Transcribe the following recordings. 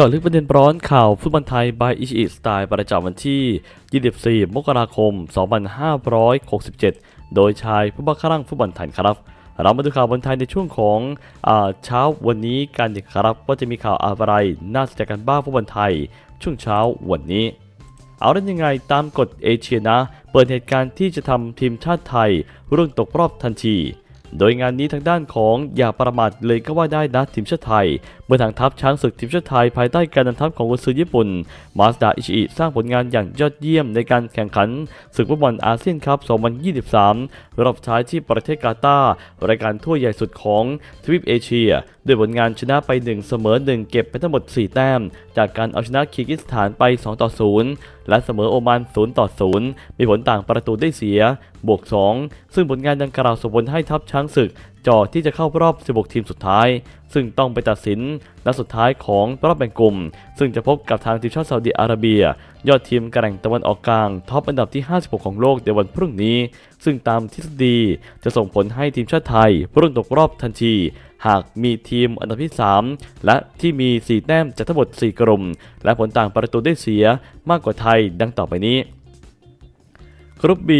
จาะลึกประเด็นร้อนข่าวฟุตบอลไทย by อิชิสไตล์ประจำวันที่ 24 มกราคม 2567 โดยชายผู้บังคับฟุตบอลไทยครับ เรามาดูข่าวบอลไทยในช่วงของเช้าวันนี้กันดีครับว่าจะมีข่าวอะไรน่าสนใจกันบ้างฟุตบอลไทย ช่วงเช้าวันนี้ เอาได้ยังไงตามกฎเอเชียนะ เปิดเหตุการณ์ที่จะทำทีมชาติไทยรุ่นตกรอบทันทีโดยงานนี้ทางด้านของอย่าประมาทเลยก็ว่าได้นะทีมชาติไทย เมื่อทางทัพช้างศึกทีมชาติไทยภายใต้การนำทัพของกุนซือญี่ปุ่น มาสดาอิชิอิสร้างผลงานอย่างยอดเยี่ยมในการแข่งขันศึกฟุตบอลอาเซียนคัพ 2023 รอบท้ายที่ประเทศกาตาร์รายการทั่วใหญ่สุดของทวีปเอเชีย ด้วยผลงานชนะไป 1 เสมอ 1 เก็บไปทั้งหมด 4 แต้ม จากการเอาชนะคีร์กิสถานไป 2 ต่อ 0 และเสมอโอมาน0ต่อ 0 มีผลต่างประตูได้เสียบวก 2 ซึ่งผลงานดังกล่าวส่งผลให้ทัพช้างศึก จ่อที่จะเข้ารอบ 16 ทีมสุดท้าย ซึ่งต้องไปตัดสินนัดสุดท้ายของรอบแบ่งกลุ่ม ซึ่งจะพบกับทางทีมชาติซาอุดิอาระเบีย ยอดทีมกระแหล่งตะวันออกกลางท็อปอันดับที่ 56 ของโลกในวันพรุ่งนี้ ซึ่งตามทฤษฎีจะส่งผลให้ทีมชาติไทยรุ่นตกรอบทันที หากมีทีมอันดับที่ 3 และที่มี 4 แต้มจากทั้งหมด 4 กลุ่ม และผลต่างประตูได้เสียมากกว่าไทยดังต่อไปนี้กรุ๊ป B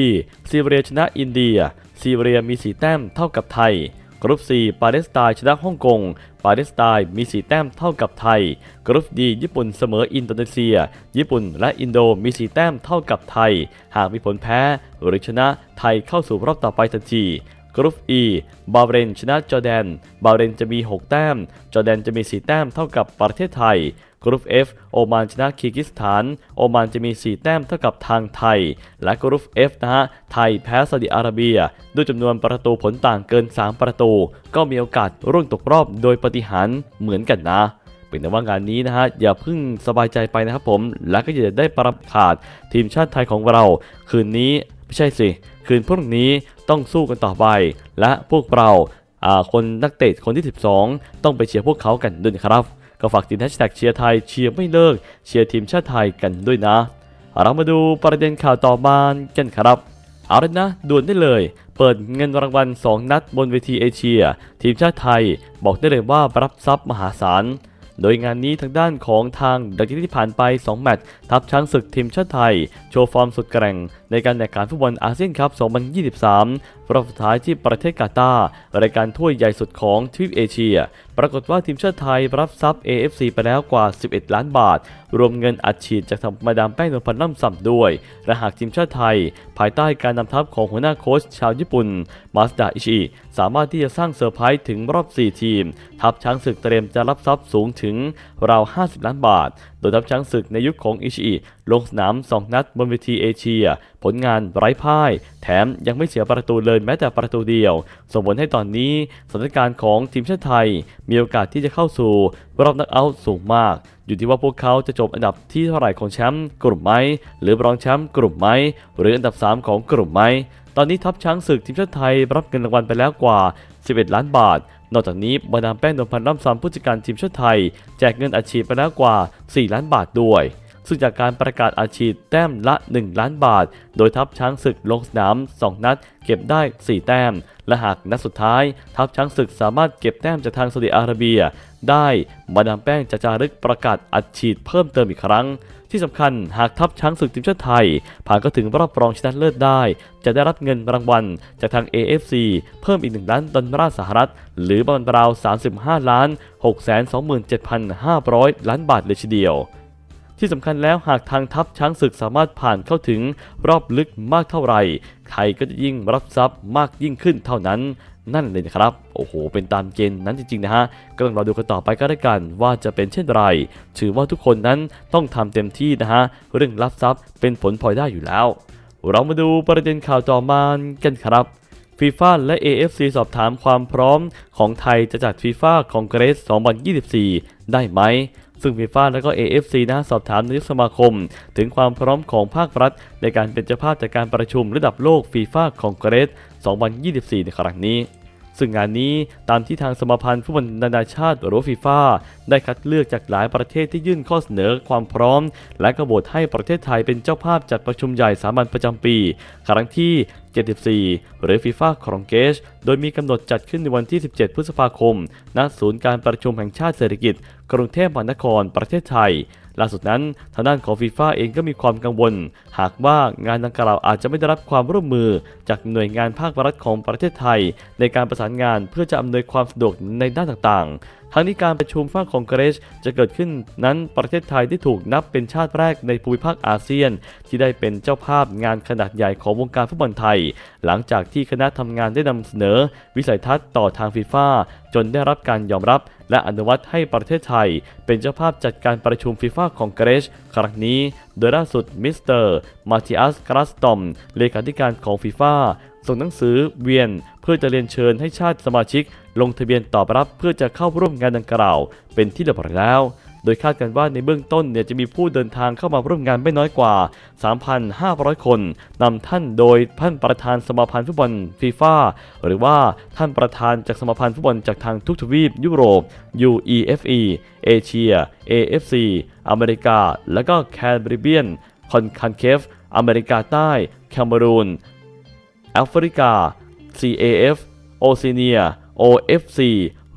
ซีเรียชนะอินเดีย ซีเรียมี4แต้มเท่ากับไทย กรุ๊ป C ปาเลสไตน์ชนะฮ่องกง ปาเลสไตน์มี 4 แต้มเท่ากับไทย กรุ๊ป D ญี่ปุ่นเสมออินโดนีเซีย ญี่ปุ่นและอินโดมี 4 แต้มเท่ากับไทย หากมีผลแพ้หรือชนะไทยเข้าสู่รอบต่อไปทันทีกรุ๊ป E บาเรนชนะจอร์แดน บาเรนจะมี 6 แต้ม จอร์แดนจะมี 4 แต้มเท่ากับประเทศไทย กรุ๊ป F โอมานชนะคีร์กิสถาน โอมานจะมี 4 แต้มเท่ากับทางไทย และกรุ๊ป F นะฮะ ไทยแพ้ซาอุดิอาระเบีย ด้วยจำนวนประตูผลต่างเกิน 3 ประตู ก็มีโอกาสร่วงตกรอบโดยปฏิหารเหมือนกันนะเป็นแต่ว่างานนี้นะฮะ อย่าเพิ่งสบายใจไปนะครับผม และก็อย่าได้ประขาดทีมชาติไทยของเรา คืนนี้ไม่ใช่สิ คืนพรุ่งนี้ต้องสู้กันต่อไป และพวกเราคนนักเตะคนที่ 12 ต้องไปเชียร์พวกเขากันด้วยครับ ก็ฝากติดแฮชแท็กเชียร์ไทยเชียร์ไม่เลิกเชียร์ทีมชาติไทยกันด้วยนะ เรามาดูประเด็นข่าวต่อมากันครับเอาเลยนะด่วนได้เลย เปิดเงินรางวัล 2 นัดบนเวทีเอเชีย ทีมชาติไทยบอกได้เลยว่ารับทรัพย์มหาศาล โดยงานนี้ทางด้านของทางดังที่ผ่านไป 2 แมตช์ทัพช้างศึกทีมชาติไทย โชว์ฟอร์มสุดแกร่งในการแข่งขันฟุตบอลอาเซียนคัพ 2023 รอบสุดท้ายที่ประเทศกาตาร์รายการถ้วยใหญ่สุดของทวีปเอเชีย ปรากฏว่าทีมชาติไทยรับทรัพย์ AFC ไปแล้วกว่า 11 ล้านบาท รวมเงินอัดฉีดจากทางมาดามแป้งนวลพันธ์ล่ำส่ำด้วย และหากทีมชาติไทย ภายใต้การนำทัพของหัวหน้าโค้ชชาวญี่ปุ่น มาสดาอิชิสามารถที่จะสร้างเซอร์ไพรส์ถึงรอบ 4 ทีม ทัพช้างศึกเตรียมจะรับทรัพย์สูงถึงราว 50 ล้านบาท โดยทัพช้างศึกในยุคของอิชิ ลงสนาม 2 นัดบนเวทีเอเชีย ผลงานไร้พ่าย แถมยังไม่เสียประตูเลยแม้แต่ประตูเดียว ส่งผลให้ตอนนี้สถานการณ์ของทีมชาติไทย มีโอกาสที่จะเข้าสู่รอบนักเอาท์สูงมาก อยู่ที่ว่าพวกเขาจะจบอันดับที่เท่าไหร่ของแชมป์กลุ่มไหม หรือรองแชมป์กลุ่มไหม หรืออันดับ 3 ของกลุ่มไหมตอนนี้ทัพช้างศึกทีมชาติไทยรับเงินรางวัลไปแล้วกว่า 11 ล้านบาท นอกจากนี้บรรดามแป้งนพันธ์ร่ำซ้ำผู้จัดการทีมชาติไทย แจกเงินอัดฉีดไปแล้วกว่า 4 ล้านบาทด้วย ซึ่งจากการประกาศอาชีพแต้มละ 1 ล้านบาท โดยทัพช้างศึกลงสนาม 2 นัด เก็บได้ 4 แต้ม และหากนัดสุดท้าย ทัพช้างศึกสามารถเก็บแต้มจากทางซาอุดิอาระเบีย ได้มาดามแป้งจะจารึกประกาศอัดฉีดเพิ่มเติมอีกครั้ง ที่สำคัญหากทัพช้างศึกทีมชาติไทย ผ่านก็ถึงรอบรองชนะเลิศได้ จะได้รับเงินรางวัลจากทาง AFC เพิ่มอีก 1 ล้านดอลลาร์สหรัฐ หรือประมาณราว 35 ล้าน 627,500 ล้านบาทเลยทีเดียว ที่สำคัญแล้วหากทางทัพช้างศึกสามารถผ่านเข้าถึงรอบลึกมากเท่าไหร่ไทยก็จะยิ่งรับทรัพย์มากยิ่งขึ้นเท่านั้นนั่นเลยนะครับ โอ้โห เป็นตามเกณฑ์นั้นจริง ๆ นะฮะ ก็ต้องรอดูกันต่อไปก็ได้กันว่าจะเป็นเช่นไร ถือว่าทุกคนนั้นต้องทำเต็มที่นะฮะ เรื่องรับทรัพย์เป็นผลพลอยได้อยู่แล้ว เรามาดูประเด็นข่าวต่อมากันครับฟีฟ่าและ AFC สอบถามความพร้อมของไทยจะจัดฟีฟ่าคองเกรส 2024 ได้ไหม ซึ่งฟีฟ่าและก็ AFC นะสอบถามนายกสมาคม ถึงความพร้อมของภาครัฐ ในการเป็นเจ้าภาพจากการประชุมระดับโลกฟีฟ่าคองเกรส2024 ในครั้งนี้ ซึ่งงานนี้ตามที่ทางสมาพันธ์ฟุตบอลนานาชาติหรือฟีฟ่าได้คัดเลือกจากหลายประเทศที่ยื่นข้อเสนอความพร้อม และกระโหวตให้ประเทศไทยเป็นเจ้าภาพจัดประชุมใหญ่สามัญประจำปี ครั้งที่ 74 หรือฟีฟ่าครองเกสโดยมีกำหนดจัดขึ้นในวันที่ 17 พฤษภาคม ณ ศูนย์การประชุมแห่งชาติเศรษฐกิจ กรุงเทพมหานครประเทศไทย ล่าสุดนั้นทางด้านของฟีฟ่าเองก็มีความกังวล หากว่างานดังกล่าวอาจจะไม่ได้รับความร่วมมือ จากหน่วยงานภาครัฐของประเทศไทย ในการประสานงานเพื่อจะอำนวยความสะดวกในด้านต่างๆ ทั้งนี้การประชุมฟ้าคองเกรสจะเกิดขึ้นนั้นประเทศไทยที่ถูกนับเป็นชาติแรกในภูมิภาคอาเซียน ที่ได้เป็นเจ้าภาพงานขนาดใหญ่ของวงการฟุตบอลไทย หลังจากที่คณะทำงานได้นำเสนอ วิสัยทัศน์ต่อทางฟีฟ่าจนได้รับการยอมรับและอนุมัติให้ประเทศไทย เป็นเจ้าภาพจัดการประชุมฟีฟ่าคองเกรสครั้งนี้ โดยล่าสุดมิสเตอร์มาติอัสคราสตอมเลขาธิการของฟีฟ่า ส่งหนังสือเวียนเพื่อจะเรียนเชิญให้ชาติสมาชิก ลงทะเบียนตอบรับเพื่อจะเข้าร่วมงานดังกล่าว เป็นที่เรียบร้อยแล้ว โดยคาดกันว่าในเบื้องต้นเนี่ยจะมีผู้เดินทางเข้ามาร่วมงานไม่น้อยกว่า 3,500 คนนำท่านโดยท่านประธานสมาพันธ์ฟุตบอลฟีฟ่าหรือว่าท่านประธานจากสมาพันธ์ฟุตบอลจากทางทุกทวีปยุโรป UEFA เอเชีย AFC อเมริกา และก็แคริบเบียนคอนคันเคฟอเมริกาใต้ แคเมรูน แอฟริกา CAF โอเซเนีย OFC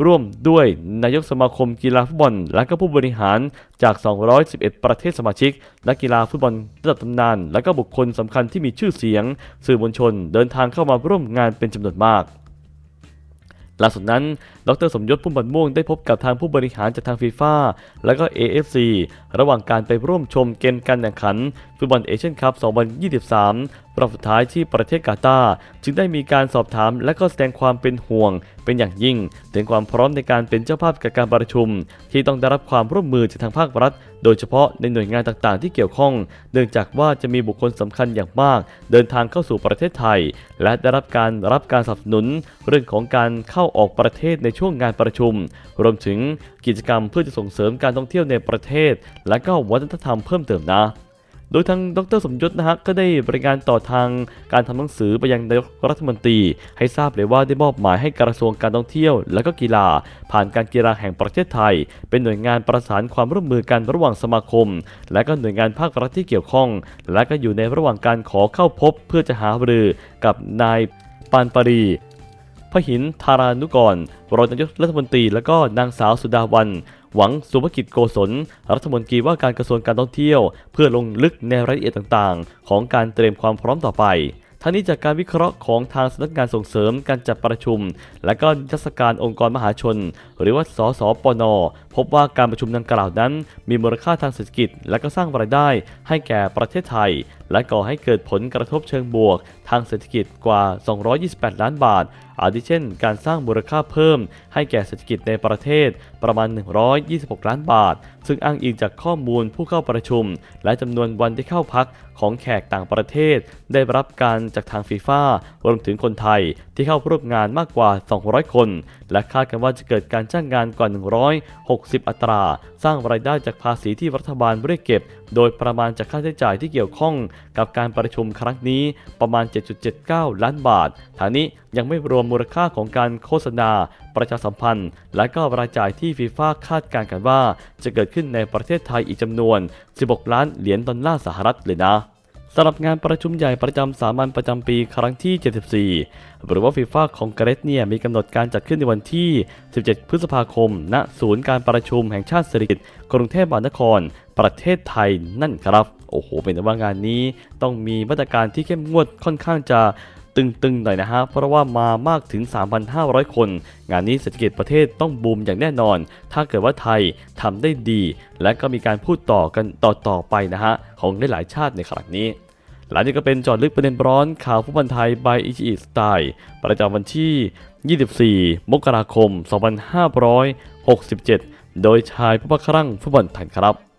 ร่วมด้วยนายกสมาคมกีฬาฟุตบอล และก็ผู้บริหารจาก 211 ประเทศสมาชิก นักกีฬาฟุตบอลระดับตำนาน และก็บุคคลสำคัญที่มีชื่อเสียง สื่อมวลชนเดินทางเข้ามาร่วมงานเป็นจำนวนมากล่าสุดนั้นดรสมยศพุ่มบันม่วงได้พบกับทางผู้บริหารจากทางฟีฟ่าและก็ AFC ระหว่างการไปร่วมชมเกมการแข่งขัน ฟุตบอลเอเชียนคัพ 2023 รอบสุดท้ายที่ประเทศกาตาร์จึงได้มีการสอบถามและก็แสดงความเป็นห่วง เป็นอย่างยิ่ง ถึงความพร้อมในการเป็นเจ้าภาพกับการประชุม ที่ต้องได้รับความร่วมมือจากทางภาครัฐ โดยเฉพาะในหน่วยงานต่างๆ ที่เกี่ยวข้อง เนื่องจากว่าจะมีบุคคลสำคัญอย่างมาก เดินทางเข้าสู่ประเทศไทย และได้รับการรับการสนับสนุน เรื่องของการเข้าออกประเทศในช่วงงานประชุม รวมถึงกิจกรรมเพื่อจะส่งเสริมการท่องเที่ยวในประเทศ และก็วัฒนธรรมเพิ่มเติมนะโดยทางดรสมยศนะฮะก็ได้บริการต่อทางการทำหนังสือไปยังนายกรัฐมนตรี ให้ทราบเลยว่าได้มอบหมายให้กระทรวงการท่องเที่ยว และก็กีฬา ผ่านการกีฬาแห่งประเทศไทย เป็นหน่วยงานประสานความร่วมมือกันระหว่างสมาคม และก็หน่วยงานภาครัฐที่เกี่ยวข้อง และก็อยู่ในระหว่างการขอเข้าพบเพื่อจะหารือกับนายปานปรี พหินธารานุกรรองนายกรัฐมนตรีและก็นางสาวสุดาวัน หวังสุภกิจโกศล รัฐมนตรีว่าการกระทรวงการท่องเที่ยว เพื่อลงลึกในรายละเอียดต่างๆ ของการเตรียมความพร้อมต่อไปทั้งนี้จากการวิเคราะห์ของทางสำนักงานส่งเสริมการจัดประชุม และก็นิทรรศการองค์กรมหาชน หรือว่าสสปน พบว่าการประชุมดังกล่าวนั้น มีมูลค่าทางเศรษฐกิจ และก็สร้างรายได้ให้แก่ประเทศไทย และก่อให้เกิดผลกระทบเชิงบวก ทางเศรษฐกิจกว่า 228 ล้านบาท อาทิเช่น การสร้างมูลค่าเพิ่ม ให้แก่เศรษฐกิจในประเทศประมาณ 126 ล้านบาท ซึ่งอ้างอิงจากข้อมูลผู้เข้าประชุม และจำนวนวันที่เข้าพักของแขกต่างประเทศ ได้รับการจากทางฟีฟ่ารวมถึงคนไทยที่เข้าร่วมงานมากกว่า 200 คน และคาดกันว่าจะเกิดการจ้างงานกว่า 160 อัตรา สร้างรายได้จากภาษีที่รัฐบาลเรียกเก็บ โดยประมาณจากค่าใช้จ่ายที่เกี่ยวข้องกับการประชุมครั้งนี้ประมาณ 7.79 ล้านบาททางนี้ยังไม่รวมมูลค่าของการโฆษณา ประชาสัมพันธ์ และก็รายจ่ายที่ฟีฟ่าคาดการณ์กันว่า จะเกิดขึ้นในประเทศไทยอีกจำนวน 16 ล้านเหรียญดอลลาร์สหรัฐเลยนะสำหรับงานประชุมใหญ่ประจำสามัญประจำปีครั้งที่ 74 หรือว่าฟีฟ่าคองเกรสเนี่ยมีกำหนดการจัดขึ้นในวันที่ 17 พฤษภาคม ณ ศูนย์การประชุมแห่งชาติเศรษฐกิจกรุงเทพมหานคร ประเทศไทยนั่นครับ โอ้โห เป็นแต่ว่างานนี้ต้องมีมาตรการที่เข้มงวดค่อนข้างจะตึงๆหน่อยนะฮะ เพราะว่ามามากถึง 3,500 คน งานนี้เศรษฐกิจประเทศต้องบูมอย่างแน่นอน ถ้าเกิดว่าไทยทำได้ดี และก็มีการพูดต่อกันต่อๆไปนะฮะ ของหลายๆชาติในครั้งนี้ หลังจากก็เป็นจอดลึกประเด็นร้อนข่าวฟุตบอลไทย by อิชิอิสไตล์ประจำวันที่ 24 มกราคม 2567 โดยชายผู้บังครั่งฟุตบอลไทยครับ